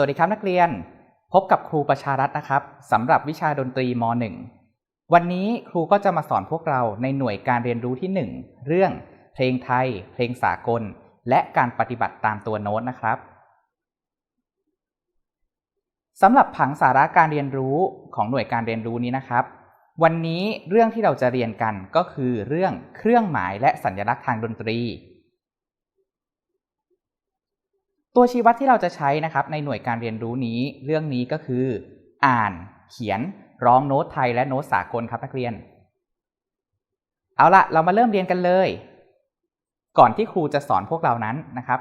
สวัสดีครับนักเรียนพบกับครูประชารัตน์นะครับสำหรับวิชาดนตรีม .1 วันนี้ครูก็จะมาสอนพวกเราในหน่วยการเรียนรู้ที่ 1 เรื่องเพลงไทย เพลงสากล และการปฏิบัติตามตัวโน้ตนะครับสำหรับผังสาระการเรียนรู้ของหน่วยการเรียนรู้นี้นะครับ วันนี้เรื่องที่เราจะเรียนกันก็คือเรื่องเครื่องหมายและสัญลักษณ์ทางดนตรี ตัวชี้วัดที่เราจะใช้นะครับในหน่วยการเรียนรู้นี้เรื่องนี้ก็คือ อ่านเขียนร้องโน้ตไทยและโน้ตสากลครับนักเรียน เอาละเรามาเริ่มเรียนกันเลย ก่อนที่ครูจะสอนพวกเรานั้นนะครับ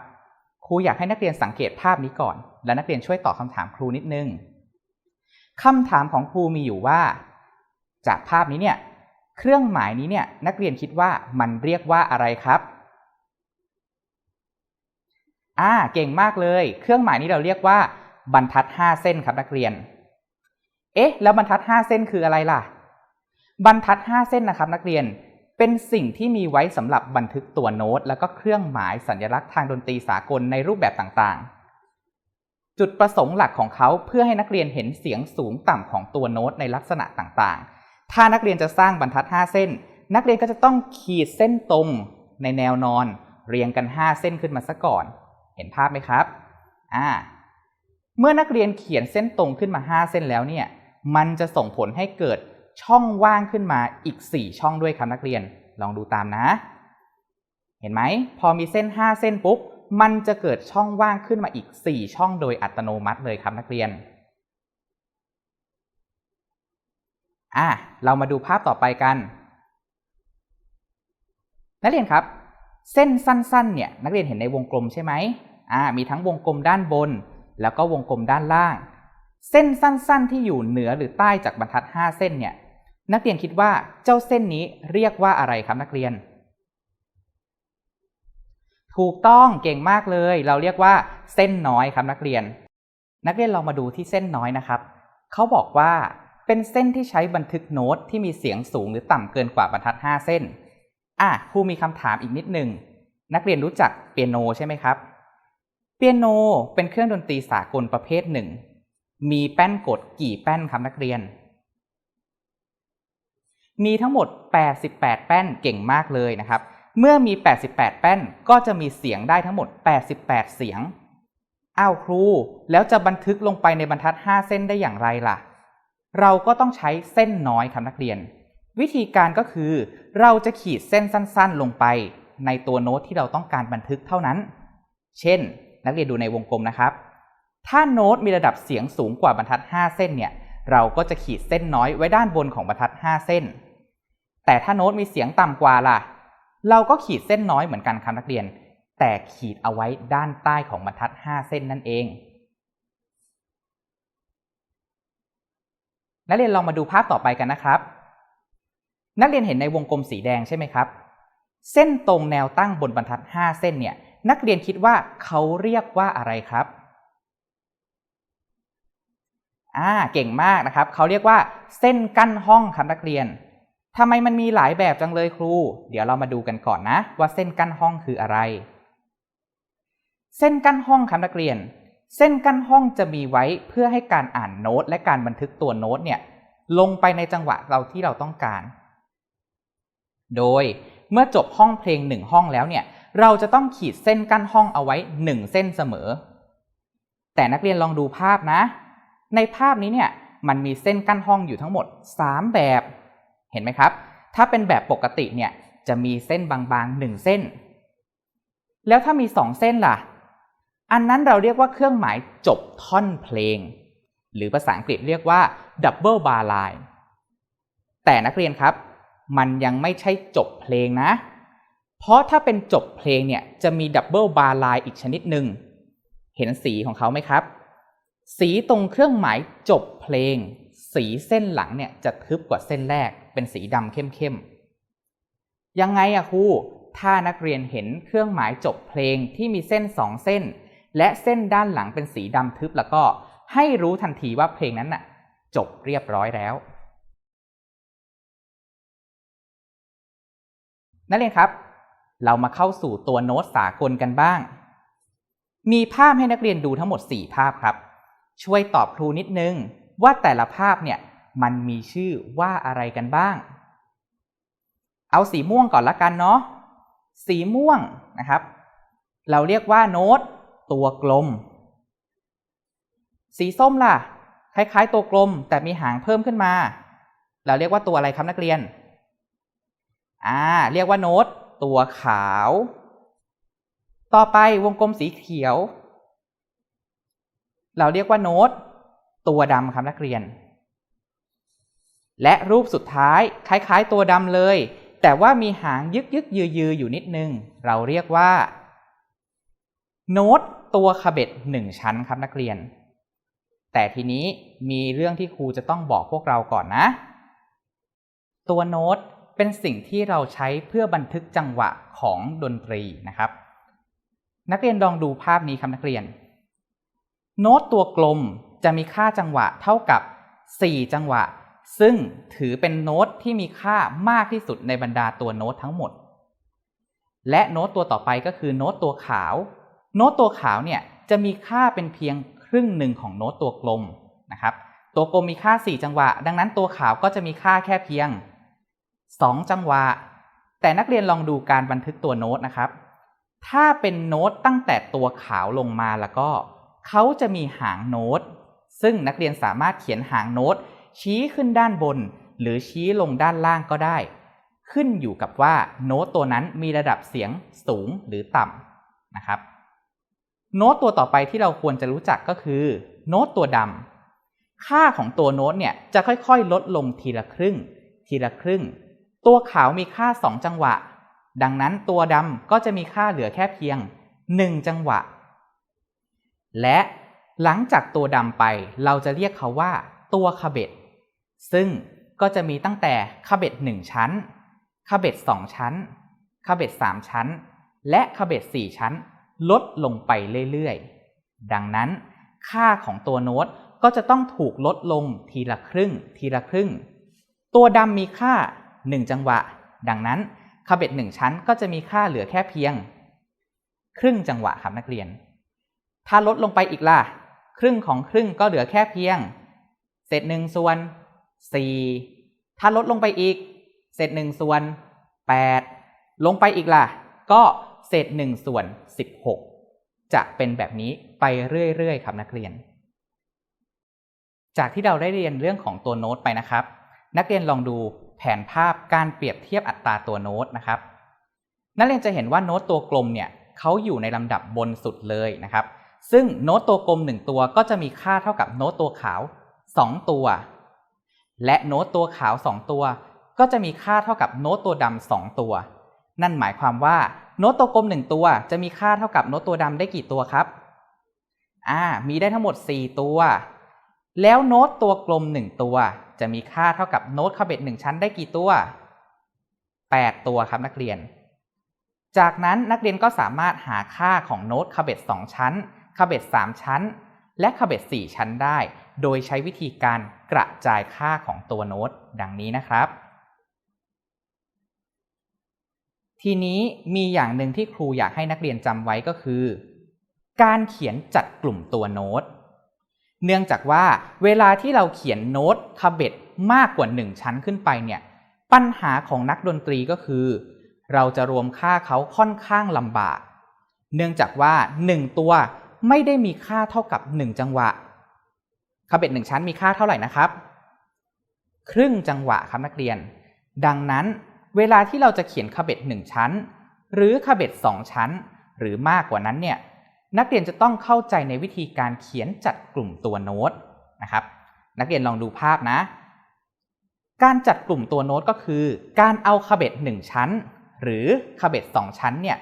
ครูอยากให้นักเรียนสังเกตภาพนี้ก่อน และนักเรียนช่วยตอบคำถามครูนิดนึงคำถามของครูมีอยู่ว่า จากภาพนี้เนี่ยเครื่องหมายนี้เนี่ยนักเรียนคิดว่ามันเรียกว่าอะไรครับ อ่าเก่งมากเลย เครื่องหมายนี้เราเรียกว่า บรรทัด 5 เส้นครับนักเรียน เอ๊ะ แล้วบรรทัด 5 เส้นคืออะไรล่ะ บรรทัด 5 เส้นนะครับ นักเรียนเป็นสิ่งที่มีไว้สำหรับบันทึกตัวโน้ต แล้วก็เครื่องหมายสัญลักษณ์ทางดนตรีสากลในรูปแบบต่างๆ จุดประสงค์หลักของเขาเพื่อให้นักเรียนเห็นเสียงสูงต่ำของตัวโน้ตในลักษณะต่างๆ ถ้านักเรียนจะสร้างบรรทัด 5 เส้น นักเรียนก็จะต้องขีดเส้นตรงในแนวนอน เรียงกัน 5 เส้นขึ้นมาซะก่อน เห็นภาพไหมครับอ่าเมื่อนักเรียนเขียนเส้นตรงขึ้นมา 5 เส้นแล้วเนี่ย มันจะส่งผลให้เกิดช่องว่างขึ้นมาอีก 4 ช่องด้วยครับนักเรียน ลองดูตามนะ เห็นไหม พอมีเส้น 5 เส้นปุ๊บ มันจะเกิดช่องว่างขึ้นมาอีก 4 ช่องโดยอัตโนมัติเลยครับนักเรียน อะ เรามาดูภาพต่อไปกัน นักเรียนครับ เส้นสั้นๆเนี่ยนักเรียนเห็นในวงกลมใช่ไหมอ่ามีทั้งวงกลมด้านบน แล้วก็วงกลมด้านล่าง เส้นสั้นๆ ที่อยู่เหนือหรือใต้จากบรรทัด 5 เส้นเนี่ยนักเรียนคิดว่าเจ้าเส้นนี้เรียกว่าอะไรครับนักเรียน ถูกต้องเก่งมากเลย เราเรียกว่าเส้นน้อยครับนักเรียน นักเรียนลองมาดูที่เส้นน้อยนะครับเขาบอกว่าเป็นเส้นที่ใช้บันทึกโน้ตที่มีเสียงสูงหรือต่ำเกินกว่าบรรทัด 5 เส้น อะครูมีคำถามอีกนิดหนึ่งนักเรียนรู้จักเปียโนใช่ไหมครับ เปียโนเป็นเครื่องดนตรีสากลประเภทหนึ่ง มีแป้นกดกี่แป้นครับนักเรียน มีทั้งหมด 88 แป้นเก่งมากเลยนะครับ เมื่อมี 88 แป้นก็จะมีเสียงได้ทั้งหมด 88 เสียง อ้าวครู แล้วจะบันทึกลงไปในบรรทัด 5 เส้นได้อย่างไรล่ะ เราก็ต้องใช้เส้นน้อยครับนักเรียน วิธีการก็คือ เราจะขีดเส้นสั้นๆ ลงไปในตัวโน้ตที่เราต้องการบันทึกเท่านั้น เช่น นักเรียนดูในวงกลมนะครับ ถ้าโน้ตมีระดับเสียงสูงกว่าบรรทัด 5 เส้นเนี่ย เราก็จะขีดเส้นน้อยไว้ด้านบนของบรรทัด 5 เส้น แต่ถ้าโน้ตมีเสียงต่ำกว่าล่ะ เราก็ขีดเส้นน้อยเหมือนกันครับนักเรียน แต่ขีดเอาไว้ด้านใต้ของบรรทัด 5 เส้นนั่นเอง นักเรียนลองมาดูภาพต่อไปกันนะครับ นักเรียนเห็นในวงกลมสีแดงใช่ไหมครับ เส้นตรงแนวตั้งบนบรรทัด 5 เส้นเนี่ย นักเรียนคิดว่าเขาเรียกว่าอะไรครับอ่าเก่งมากนะครับเขาเรียกว่าเส้นกั้นห้องครับนักเรียนทำไมมันมีหลายแบบจังเลยครู เดี๋ยวเรามาดูกันก่อนนะ ว่าเส้นกั้นห้องคืออะไร เส้นกั้นห้องครับนักเรียน เส้นกั้นห้องจะมีไว้เพื่อให้การอ่านโน้ต และการบันทึกตัวโน้ตเนี่ยลงไปในจังหวะเราที่เราต้องการ โดยเมื่อจบห้องเพลงหนึ่งห้องแล้วเนี่ย เราจะต้องขีดเส้นกั้นห้องเอาไว้หนึ่งเส้นเสมอ แต่นักเรียนลองดูภาพนะ ในภาพนี้เนี่ยมันมีเส้นกั้นห้องอยู่ทั้งหมด 3 แบบ เห็นไหมครับ ถ้าเป็นแบบปกติเนี่ยจะมีเส้นบางๆหนึ่งเส้น แล้วถ้ามีสองเส้นล่ะ อันนั้นเราเรียกว่าเครื่องหมายจบท่อนเพลง หรือภาษาอังกฤษเรียกว่า double bar line แต่นักเรียนครับ มันยังไม่ใช่จบเพลงนะ เพราะถ้าเป็นจบเพลงเนี่ยจะมี double bar line อีกชนิดหนึ่ง เห็นสีของเขาไหมครับ สีตรงเครื่องหมายจบเพลง สีเส้นหลังเนี่ยจะทึบกว่าเส้นแรก เป็นสีดำเข้มๆ ยังไงอะครู ถ้านักเรียนเห็นเครื่องหมายจบเพลงที่มีเส้นสองเส้น และเส้นด้านหลังเป็นสีดำทึบแล้วก็ให้รู้ทันทีว่าเพลงนั้นน่ะจบเรียบร้อยแล้ว นักเรียนครับ เรามาเข้าสู่ตัวโน้ตสากลกันบ้าง มีภาพให้นักเรียนดูทั้งหมด 4 ภาพครับ ช่วยตอบครูนิดนึงว่าแต่ละภาพเนี่ยมันมีชื่อว่าอะไรกันบ้าง เอาสีม่วงก่อนละกันเนาะ สีม่วงนะครับ เราเรียกว่าโน้ตตัวกลม สีส้มล่ะ คล้ายๆ ตัวกลมแต่มีหางเพิ่มขึ้นมา เราเรียกว่าตัวอะไรครับนักเรียน อ่าเรียกว่าโน้ตตัวขาว ต่อไปวงกลมสีเขียว เราเรียกว่าโน้ตตัวดำครับนักเรียน และรูปสุดท้ายคล้าย ๆ ตัวดำเลย แต่ว่ามีหางยึกยึกยือยืออยู่นิดนึง เราเรียกว่า โน้ตตัวขบเบ็ดหนึ่งชั้นครับนักเรียน แต่ทีนี้มีเรื่องที่ครูจะต้องบอกพวกเราก่อนนะ ตัวโน้ต เป็นสิ่งที่เราใช้เพื่อบันทึกจังหวะของดนตรีนะครับ นักเรียนลองดูภาพนี้ครับนักเรียน โน้ตตัวกลมจะมีค่าจังหวะเท่ากับ 4 จังหวะ ซึ่งถือเป็นโน้ตที่มีค่ามากที่สุดในบรรดาตัวโน้ตทั้งหมด และโน้ตตัวต่อไปก็คือโน้ตตัวขาว โน้ตตัวขาวเนี่ยจะมีค่าเป็นเพียงครึ่งหนึ่งของโน้ตตัวกลมนะครับ ตัวกลมมีค่า 4 จังหวะ ดังนั้นตัวขาวก็จะมีค่าแค่เพียง 2 จังหวะ แต่นักเรียนลองดูการบันทึกตัวโน้ตนะครับ ถ้าเป็นโน้ตตั้งแต่ตัวขาวลงมาแล้วก็เขาจะมีหางโน้ต ซึ่งนักเรียนสามารถเขียนหางโน้ต ชี้ขึ้นด้านบน หรือชี้ลงด้านล่างก็ได้ ขึ้นอยู่กับว่าโน้ตตัวนั้นมีระดับเสียงสูงหรือต่ำนะครับ โน้ตตัวต่อไปที่เราควรจะรู้จักก็คือ โน้ตตัวดำค่าของตัวโน้ตเนี่ยจะค่อยๆ ลดลงทีละครึ่ง ทีละครึ่ง ตัวขาวมีค่า 2 จังหวะ ดังนั้นตัวดำก็จะมีค่าเหลือแค่เพียง 1 จังหวะ และหลังจากตัวดำไปเราจะเรียกเขาว่า ตัวขบเบ็ดซึ่งก็จะมีตั้งแต่ขบเบ็ด1ชั้นขบเบ็ด2ชั้นขบเบ็ด3ชั้น และขบเบ็ด4ชั้น ลดลงไปเรื่อยๆ ดังนั้น ค่าของตัวโน้ตก็จะต้องถูกลดลงทีละครึ่ง ทีละครึ่ง ตัวดำมีค่า 1 จังหวะ ดังนั้นขบเบ็ด1ชั้นก็จะมีค่าเหลือแค่เพียง ครึ่งจังหวะครับนักเรียน ถ้าลดลงไปอีกล่ะ ครึ่งของครึ่งก็เหลือแค่เพียง เศษหนึ่งส่วนสี่ถ้าลดลงไปอีก เศษหนึ่งส่วนแปดลงไปอีกล่ะ ก็เศษหนึ่งส่วนสิบหกจะเป็นแบบนี้ไปเรื่อยๆครับนักเรียน จากที่เราได้เรียนเรื่องของตัวโน้ตไปนะครับ นักเรียนลองดู แผนภาพการเปรียบเทียบอัตราตัวโน้ตนะครับ นักเรียนจะเห็นว่าโน้ตตัวกลมเนี่ยเขาอยู่ในลำดับบนสุดเลยนะครับ ซึ่งโน้ตตัวกลม 1 ตัวก็จะมีค่าเท่ากับโน้ตตัวขาว 2 ตัว และโน้ตตัวขาว 2 ตัว ก็จะมีค่าเท่ากับโน้ตตัวดำ2ตัว นั่นหมายความว่าโน้ตตัวกลม 1 ตัว จะมีค่าเท่ากับโน้ตตัวดำได้กี่ตัวครับอ่ามีได้ทั้งหมด 4 ตัว แล้วโน้ตตัวกลม 1 ตัว จะมีค่าเท่ากับโน้ตขบเบ็ด1ชั้นได้กี่ตัว 8 ตัวครับนักเรียน จากนั้นนักเรียนก็สามารถหาค่าของโน้ตขบเบ็ด2ชั้นขบเบ็ด3ชั้น และขบเบ็ด4ชั้นได้ โดยใช้วิธีการกระจายค่าของตัวโน้ตดังนี้นะครับ ทีนี้มีอย่างหนึ่งที่ครูอยากให้นักเรียนจำไว้ก็คือ การเขียนจัดกลุ่มตัวโน้ต เนื่องจากว่าเวลาที่เราเขียนโน้ตคาเบ็ดมากกว่า 1 ชั้นขึ้นไปเนี่ยปัญหาของนักดนตรีก็คือ เราจะรวมค่าเขาค่อนข้างลำบาก เนื่องจากว่า 1 ตัวไม่ได้มีค่าเท่ากับ 1 จังหวะคาเบ็ด1ชั้นมีค่าเท่าไหร่นะครับ ครึ่งจังหวะครับนักเรียน ดังนั้นเวลาที่เราจะเขียนคาเบ็ด1ชั้น หรือคาเบ็ด2ชั้น หรือมากกว่านั้นเนี่ย นักเรียนจะต้องเข้าใจในวิธีการเขียนจัดกลุ่มตัวโน้ตนะครับ นักเรียนลองดูภาพนะ การจัดกลุ่มตัวโน้ตก็คือ การเอาคาเบ็ด1ชั้น หรือคาเบ็ด2ชั้นเนี่ย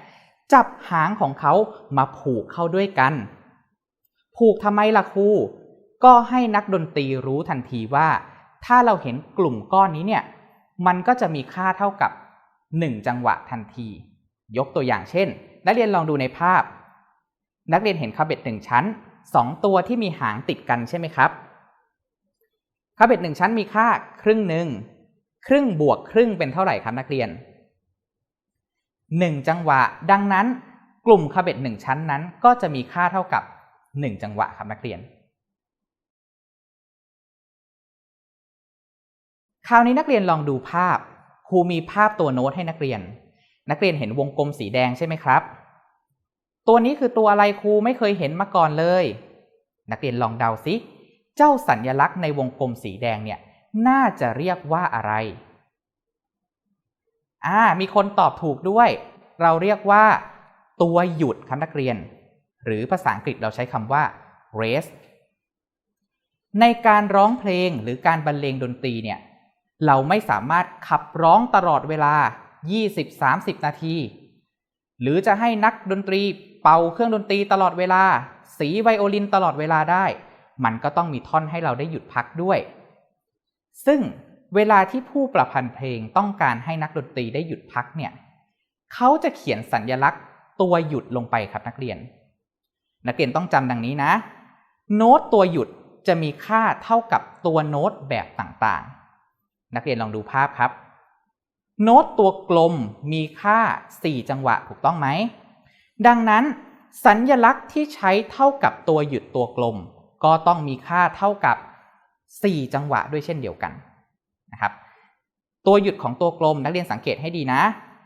จับหางของเขามาผูกเข้าด้วยกัน ผูกทำไมล่ะครูก็ให้นักดนตรีรู้ทันทีว่า ถ้าเราเห็นกลุ่มก้อนนี้เนี่ย มันก็จะมีค่าเท่ากับ 1 จังหวะทันที ยกตัวอย่างเช่น นักเรียนลองดูในภาพ นักเรียนเห็นคาเบ็ดหนึ่งชั้น 2 ตัวที่มีหางติดกันใช่ไหมครับคาเบ็ดหนึ่งชั้นมีค่าครึ่งหนึ่งครึ่งบวกครึ่งเป็นเท่าไหร่ครับนักเรียน 1 จังหวะ ดังนั้นกลุ่มคาเบ็ดหนึ่งชั้นนั้นก็จะมีค่าเท่ากับ 1 จังหวะครับนักเรียน คราวนี้นักเรียนลองดูภาพครูมีภาพตัวโน้ตให้นักเรียน นักเรียนเห็นวงกลมสีแดงใช่ไหมครับ ตัวนี้คือตัวอะไรครูไม่เคยเห็นมาก่อนเลย นักเรียนลองเดาซิเจ้าสัญญลักษณ์ในวงกลมสีแดงเนี่ย น่าจะเรียกว่าอะไร อ่า มีคนตอบถูกด้วย เราเรียกว่า ตัวหยุดครับนักเรียน หรือภาษาอังกฤษเราใช้คำว่า rest ในการร้องเพลงหรือการบรรเลงดนตรีเนี่ย เราไม่สามารถขับร้องตลอดเวลา 20-30 นาที หรือจะให้นักดนตรีเป่าเครื่องดนตรีตลอดเวลา สีไวโอลินตลอดเวลาได้ มันก็ต้องมีท่อนให้เราได้หยุดพักด้วย ซึ่งเวลาที่ผู้ประพันธ์เพลงต้องการให้นักดนตรีได้หยุดพักเนี่ยเขาจะเขียนสัญญลักษณ์ตัวหยุดลงไปครับนักเรียน นักเรียนต้องจำดังนี้นะ โน้ตตัวหยุดจะมีค่าเท่ากับตัวโน้ตแบบต่างๆ นักเรียนลองดูภาพครับ โน้ตตัวกลมมีค่า 4 จังหวะถูกต้องไหม ดังนั้น สัญญลักษณ์ที่ใช้เท่ากับตัวหยุดตัวกลม ก็ต้องมีค่าเท่ากับ 4 จังหวะด้วยเช่นเดียวกันนะครับ ตัวหยุดของตัวกลมนักเรียนสังเกตให้ดีนะ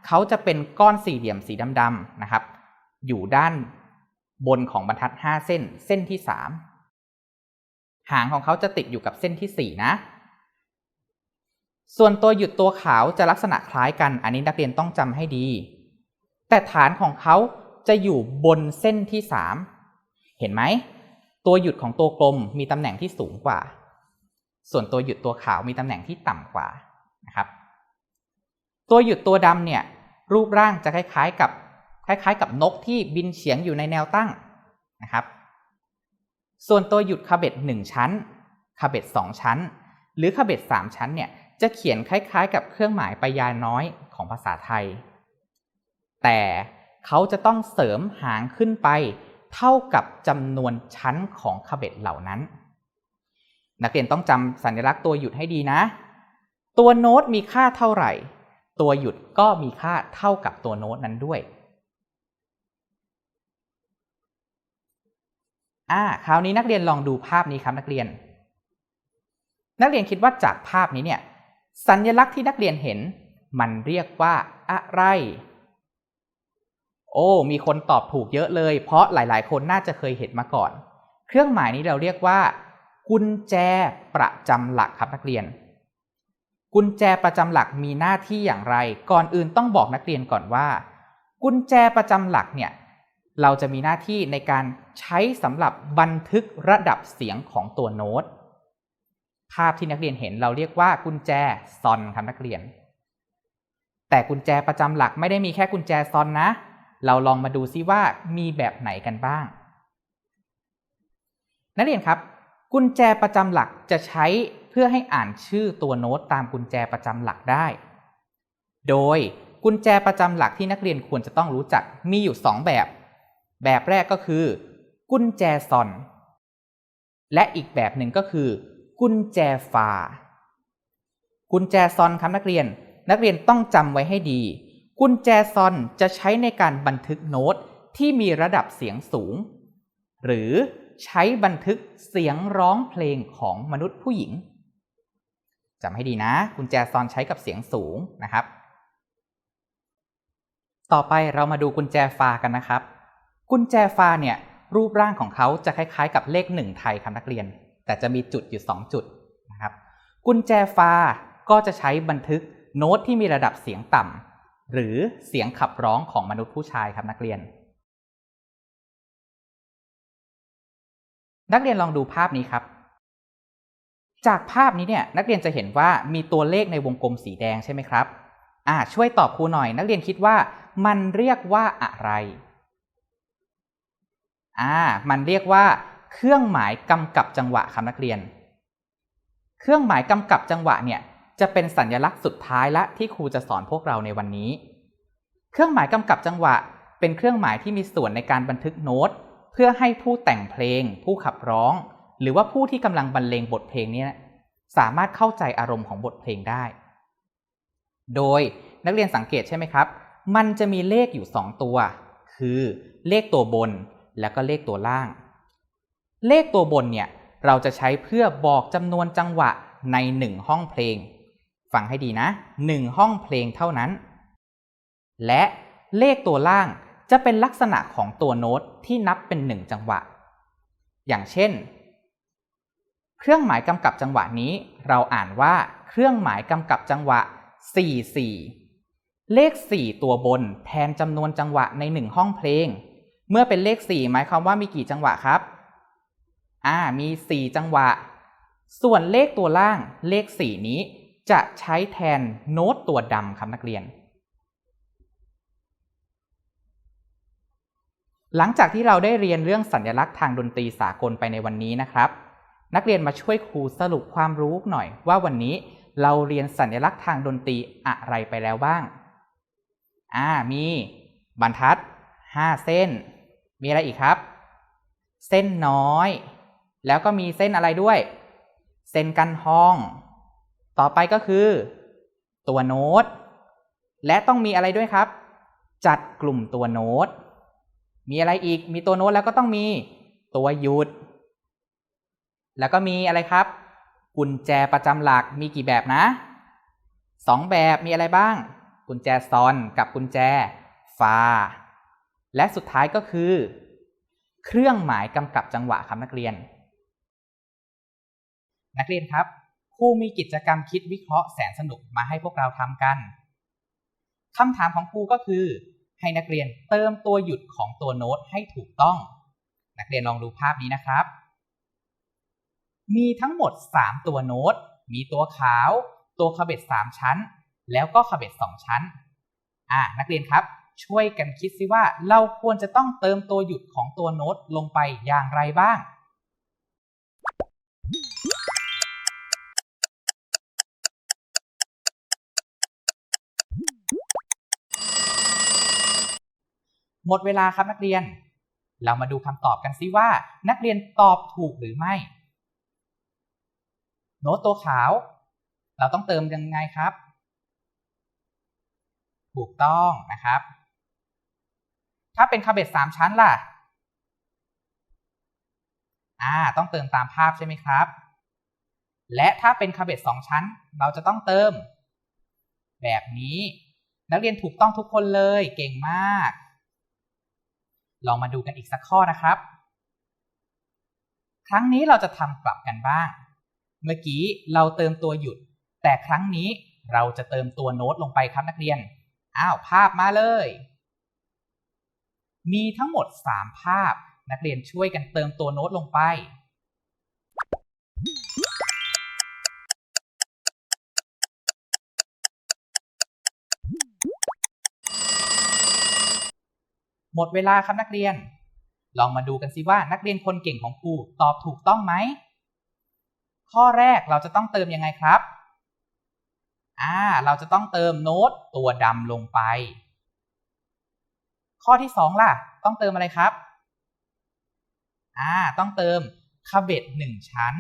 เขาจะเป็นก้อนสี่เหลี่ยมสีดำๆนะครับ อยู่ด้านบนของบรรทัด 5 เส้น เส้นที่ 3 หางของเขาจะติดอยู่กับเส้นที่ 4 นะ ส่วนตัวหยุดตัวขาวจะลักษณะคล้ายกัน อันนี้นักเรียนต้องจำให้ดี แต่ฐานของเขาจะอยู่บนเส้นที่ 3 เห็นไหม ตัวหยุดของตัวกลมมีตำแหน่งที่สูงกว่า ส่วนตัวหยุดตัวขาวมีตำแหน่งที่ต่ำกว่านะครับ ตัวหยุดตัวดำเนี่ยรูปร่างจะคล้ายๆกับคล้ายๆ กับนกที่บินเฉียงอยู่ในแนวตั้งนะครับ ส่วนตัวหยุดคาเบ็ดหนึ่งชั้นคาเบ็ดสองชั้น หรือคาเบ็ดสามชั้นเนี่ย จะเขียนคล้ายๆ กับเครื่องหมายปยาน้อยของภาษาไทย แต่เขาจะต้องเสริมหางขึ้นไป เท่ากับจำนวนชั้นของคาเบ็ดเหล่านั้น นักเรียนต้องจำสัญลักษณ์ตัวหยุดให้ดีนะ ตัวโน้ตมีค่าเท่าไหร่ ตัวหยุดก็มีค่าเท่ากับตัวโน้ตนั้นด้วยอ่าคราวนี้นักเรียนลองดูภาพนี้ครับนักเรียน นักเรียนคิดว่าจากภาพนี้เนี่ย สัญลักษณ์ที่นักเรียนเห็น มันเรียกว่าอะไร โอ้ มีคนตอบถูกเยอะเลย เพราะหลาย ๆ คนน่าจะเคยเห็นมาก่อน เครื่องหมายนี้เราเรียกว่ากุญแจประจำหลักครับนักเรียน กุญแจประจำหลักมีหน้าที่อย่างไร ก่อนอื่นต้องบอกนักเรียนก่อนว่า กุญแจประจำหลักเนี่ยเราจะมีหน้าที่ในการใช้สำหรับบันทึกระดับเสียงของตัวโน้ต ภาพที่นักเรียนเห็นเราเรียกว่ากุญแจซอนครับนักเรียน แต่กุญแจประจำหลักไม่ได้มีแค่กุญแจซอนนะ เราลองมาดูซิว่ามีแบบไหนกันบ้าง นักเรียนครับ กุญแจประจำหลักจะใช้เพื่อให้อ่านชื่อตัวโน้ตตามกุญแจประจำหลักได้ โดยกุญแจประจำหลักที่นักเรียนควรจะต้องรู้จักมีอยู่ 2 แบบ แบบแรกก็คือ กุญแจซอน และอีกแบบหนึ่งก็คือ กุญแจฟากุญแจซอนครับนักเรียน นักเรียนต้องจำไว้ให้ดี กุญแจซอนจะใช้ในการบันทึกโน้ตที่มีระดับเสียงสูง หรือใช้บันทึกเสียงร้องเพลงของมนุษย์ผู้หญิงจำให้ดีนะ กุญแจซอนใช้กับเสียงสูงนะครับ ต่อไปเรามาดูกุญแจฟากันนะครับ กุญแจฟาเนี่ยรูปร่างของเขาจะคล้ายๆ กับเลขหนึ่งไทยครับนักเรียน แต่จะมีจุดอยู่ 2 จุดนะครับกุญแจฟาก็จะใช้บันทึกโน้ตที่มีระดับเสียงต่ำหรือเสียงขับร้องของมนุษย์ผู้ชายครับนักเรียน นักเรียนลองดูภาพนี้ครับ จากภาพนี้เนี่ยนักเรียนจะเห็นว่ามีตัวเลขในวงกลมสีแดงใช่ไหมครับอ่าช่วยตอบครูหน่อย นักเรียนคิดว่ามันเรียกว่าอะไรอ่ามันเรียกว่า เครื่องหมายกำกับจังหวะครับนักเรียน เครื่องหมายกำกับจังหวะเนี่ยจะเป็นสัญลักษณ์สุดท้ายละที่ครูจะสอนพวกเราในวันนี้ เครื่องหมายกำกับจังหวะ เป็นเครื่องหมายที่มีส่วนในการบันทึกโน้ต เพื่อให้ผู้แต่งเพลง ผู้ขับร้อง หรือว่าผู้ที่กำลังบรรเลงบทเพลงนี้สามารถเข้าใจอารมณ์ของบทเพลงได้ โดยนักเรียนสังเกตใช่ไหมครับ มันจะมีเลขอยู่ 2 ตัว คือเลขตัวบน แล้วก็เลขตัวล่าง เลขตัวบนเนี่ยเราจะใช้เพื่อบอกจำนวนจังหวะใน 1 ห้องเพลง ฟังให้ดีนะ 1 ห้องเพลงเท่านั้น และเลขตัวล่างจะเป็นลักษณะของตัวโน้ตที่นับเป็น 1 จังหวะ อย่างเช่น เครื่องหมายกำกับจังหวะนี้ เราอ่านว่าเครื่องหมายกำกับจังหวะ 44 เลข 4 ตัวบนแทนจำนวนจังหวะใน 1 ห้องเพลง เมื่อเป็นเลข 4 หมายความว่ามีกี่จังหวะครับ อ่ามี 4 จังหวะ ส่วนเลขตัวล่างเลข 4 นี้จะใช้แทนโน้ตตัวดำครับนักเรียน หลังจากที่เราได้เรียนเรื่องสัญลักษณ์ทางดนตรีสากลไปในวันนี้นะครับ นักเรียนมาช่วยครูสรุปความรู้หน่อยว่าวันนี้เราเรียนสัญลักษณ์ทางดนตรีอะไรไปแล้วบ้าง อ่า มี บรรทัด 5 เส้น มีอะไรอีกครับ เส้นน้อย แล้วก็มีเส้นอะไรด้วย เส้นกันห้อง ต่อไปก็คือ ตัวโน้ต และต้องมีอะไรด้วยครับ จัดกลุ่มตัวโน้ต มีอะไรอีก มีตัวโน้ตแล้วก็ต้องมีตัวหยุด แล้วก็มีอะไรครับ กุญแจประจำหลักมีกี่แบบนะสองแบบมีอะไรบ้าง กุญแจซอนกับกุญแจฟา และสุดท้ายก็คือ เครื่องหมายกำกับจังหวะครับนักเรียน นักเรียนครับครูมีกิจกรรมคิดวิเคราะห์แสนสนุกมาให้พวกเราทำกันคำถามของครูก็คือ ให้นักเรียนเติมตัวหยุดของตัวโน้ตให้ถูกต้อง นักเรียนลองดูภาพนี้นะครับ มีทั้งหมด 3 ตัวโน้ต มีตัวขาว ตัวขบเบ็ด3ชั้น แล้วก็ขบเบ็ด2ชั้นอ่านักเรียนครับ ช่วยกันคิดซิว่าเราควรจะต้องเติมตัวหยุดของตัวโน้ตลงไปอย่างไรบ้าง หมดเวลาครับนักเรียน เรามาดูคำตอบกันซิว่า นักเรียนตอบถูกหรือไม่ โน้ตตัวขาว เราต้องเติมยังไงครับ ถูกต้องนะครับ ถ้าเป็นคาเบตสามชั้นล่ะ อ่า ต้องเติมตามภาพใช่ไหมครับ และถ้าเป็นคาเบตสองชั้น เราจะต้องเติม แบบนี้ นักเรียนถูกต้องทุกคนเลย เก่งมาก ลองมาดูกันอีกสักข้อนะครับ ครั้งนี้เราจะทำกลับกันบ้าง เมื่อกี้เราเติมตัวหยุด แต่ครั้งนี้เราจะเติมตัวโน้ตลงไปครับนักเรียน อ้าวภาพมาเลย มีทั้งหมด 3 ภาพ นักเรียนช่วยกันเติมตัวโน้ตลงไป มดเวลาครับนักเรียน ลองมาดูกันสิว่านักเรียนคนเก่งของครูตอบถูกต้องไหม ข้อแรกเราจะต้องเติมยังไงครับ อ่า เราจะต้องเติมโน้ตตัวดำลงไป ข้อที่สองล่ะ ต้องเติมอะไรครับ อ่า ต้องเติมคาเบตหนึ่งชั้น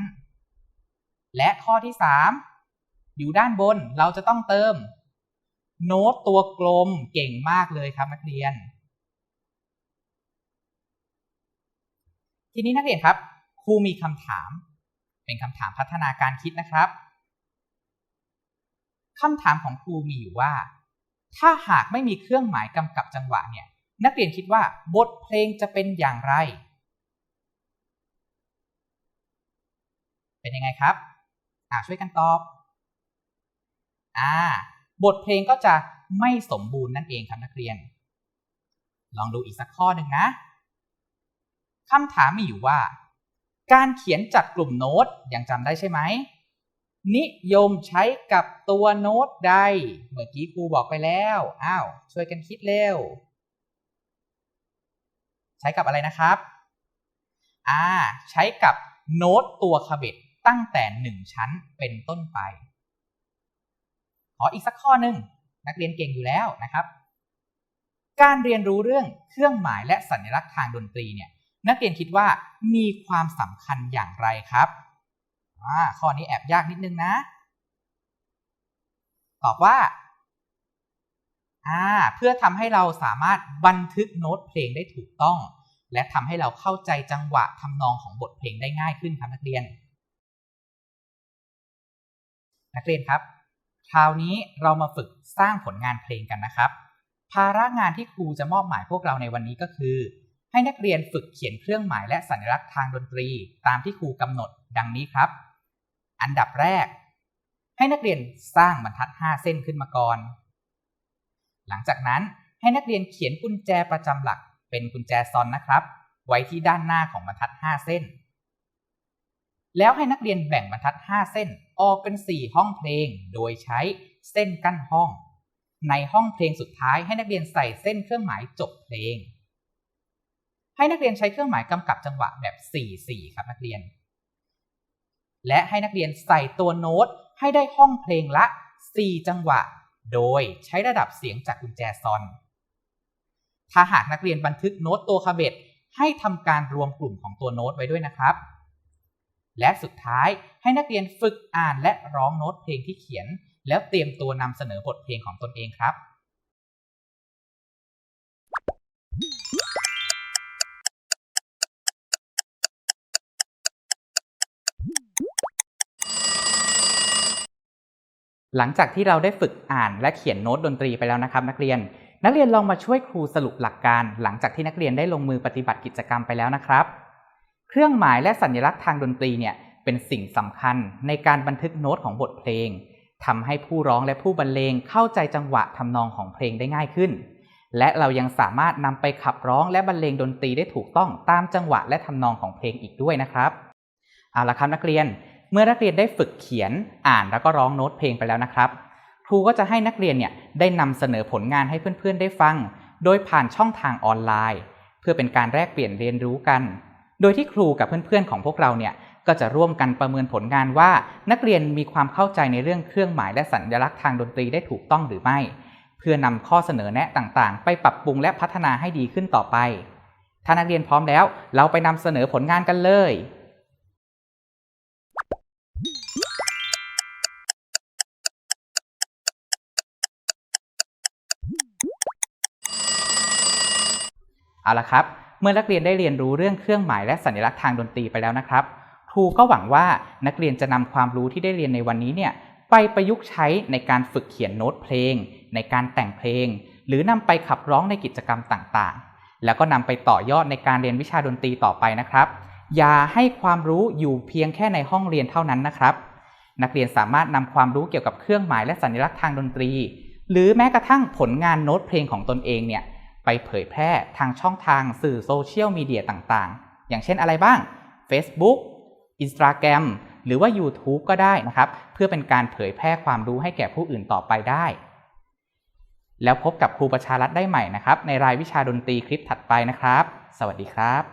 และข้อที่สามอยู่ด้านบนเราจะต้องเติม โน้ตตัวกลมเก่งมากเลยครับนักเรียน ทีนี้นักเรียนครับ ครูมีคำถาม เป็นคำถามพัฒนาการคิดนะครับคำถามของครูมีอยู่ว่า ถ้าหากไม่มีเครื่องหมายกำกับจังหวะเนี่ย นักเรียนคิดว่าบทเพลงจะเป็นอย่างไร เป็นยังไงครับอ่าช่วยกันตอบอ่าบทเพลงก็จะไม่สมบูรณ์นั่นเองครับนักเรียน ลองดูอีกสักข้อหนึ่งนะ คำถามมีอยู่ว่า การเขียนจัดกลุ่มโน้ตยังจำได้ใช่ไหม นิยมใช้กับตัวโน้ตใด เมื่อกี้ครูบอกไปแล้ว อ้าว ช่วยกันคิดเร็ว ใช้กับอะไรนะครับ อ่า ใช้กับโน้ตตัวคาเบตตั้งแต่หนึ่งชั้นเป็นต้นไป ขออีกสักข้อหนึ่งนักเรียนเก่งอยู่แล้วนะครับ การเรียนรู้เรื่องเครื่องหมายและสัญลักษณ์ทางดนตรีเนี่ย นักเรียนคิดว่ามีความสำคัญอย่างไรครับข้อนี้แอบยากนิดนึงนะ ตอบว่าเพื่อทำให้เราสามารถบันทึกโน้ตเพลงได้ถูกต้อง และทำให้เราเข้าใจจังหวะทำนองของบทเพลงได้ง่ายขึ้นครับนักเรียน นักเรียนครับคคราวนี้เรามาฝึกสร้างผลงานเพลงกันนะครับ ภาระงานที่ครูจะมอบหมายพวกเราในวันนี้ก็คือ ให้นักเรียนฝึกเขียนเครื่องหมายและสัญลักษณ์ทางดนตรี ตามที่ครูกำหนดดังนี้ครับ อันดับแรก ให้นักเรียนสร้างบรรทัด 5 เส้นขึ้นมาก่อน หลังจากนั้นให้นักเรียนเขียนกุญแจประจำหลัก เป็นกุญแจซอนนะครับ ไว้ที่ด้านหน้าของบรรทัด 5 เส้น แล้วให้นักเรียนแบ่งบรรทัด 5 เส้นออกเป็น 4 ห้องเพลง โดยใช้เส้นกั้นห้อง ในห้องเพลงสุดท้ายให้นักเรียนใส่เส้นเครื่องหมายจบเพลง ให้นักเรียนใช้เครื่องหมายกำกับจังหวะแบบ 4-4 ครับนักเรียน และให้นักเรียนใส่ตัวโน้ตให้ได้ห้องเพลงละ 4 จังหวะ โดยใช้ระดับเสียงจากกุญแจซอน ถ้าหากนักเรียนบันทึกโน้ตตัวคาเบตให้ทำการรวมกลุ่มของตัวโน้ตไว้ด้วยนะครับ และสุดท้ายให้นักเรียนฝึกอ่านและร้องโน้ตเพลงที่เขียน แล้วเตรียมตัวนำเสนอบทเพลงของตนเองครับ หลังจากที่เราได้ฝึกอ่านและเขียนโน้ตดนตรีไปแล้วนะครับ นักเรียน นักเรียนลองมาช่วยครูสรุปหลักการ หลังจากที่นักเรียนได้ลงมือปฏิบัติกิจกรรมไปแล้วนะครับ เครื่องหมายและสัญลักษณ์ทางดนตรีเนี่ยเป็นสิ่งสำคัญในการบันทึกโน้ตของบทเพลงทำให้ผู้ร้องและผู้บรรเลงเข้าใจจังหวะทำนองของเพลงได้ง่ายขึ้น และเรายังสามารถนำไปขับร้องและบรรเลงดนตรีได้ถูกต้องตามจังหวะและทำนองของเพลงอีกด้วยนะครับเอาละครับนักเรียน เมื่อนักเรียนได้ฝึกเขียน อ่านแล้วก็ร้องโน้ตเพลงไปแล้วนะครับ ครูก็จะให้นักเรียนเนี่ยได้นำเสนอผลงานให้เพื่อนๆได้ฟัง โดยผ่านช่องทางออนไลน์ เพื่อเป็นการแลกเปลี่ยนเรียนรู้กัน โดยที่ครูกับเพื่อนๆของพวกเราเนี่ยก็จะร่วมกันประเมินผลงานว่านักเรียนมีความเข้าใจในเรื่องเครื่องหมายและสัญลักษณ์ทางดนตรีได้ถูกต้องหรือไม่ เพื่อนำข้อเสนอแนะต่างๆ ไปปรับปรุงและพัฒนาให้ดีขึ้นต่อไป ถ้านักเรียนพร้อมแล้ว เราไปนำเสนอผลงานกันเลย เอาละครับ เมื่อนักเรียนได้เรียนรู้เรื่องเครื่องหมายและสัญลักษณ์ทางดนตรีไปแล้วนะครับครูก็หวังว่านักเรียนจะนำความรู้ที่ได้เรียนในวันนี้เนี่ยไปประยุกต์ใช้ในการฝึกเขียนโน้ตเพลง ในการแต่งเพลง หรือนำไปขับร้องในกิจกรรมต่างๆ แล้วก็นำไปต่อยอดในการเรียนวิชาดนตรีต่อไปนะครับ อย่าให้ความรู้อยู่เพียงแค่ในห้องเรียนเท่านั้นนะครับ นักเรียนสามารถนำความรู้เกี่ยวกับเครื่องหมายและสัญลักษณ์ทางดนตรี หรือแม้กระทั่งผลงานโน้ตเพลงของตนเองเนี่ย ไปเผยแพร่ทางช่องทางสื่อโซเชียลมีเดียต่างๆ อย่างเช่นอะไรบ้าง Facebook Instagram หรือว่า YouTube ก็ได้นะครับ เพื่อเป็นการเผยแพร่ความรู้ให้แก่ผู้อื่นต่อไปได้ แล้วพบกับครูประชารัตน์ได้ใหม่นะครับ ในรายวิชาดนตรีคลิปถัดไปนะครับ สวัสดีครับ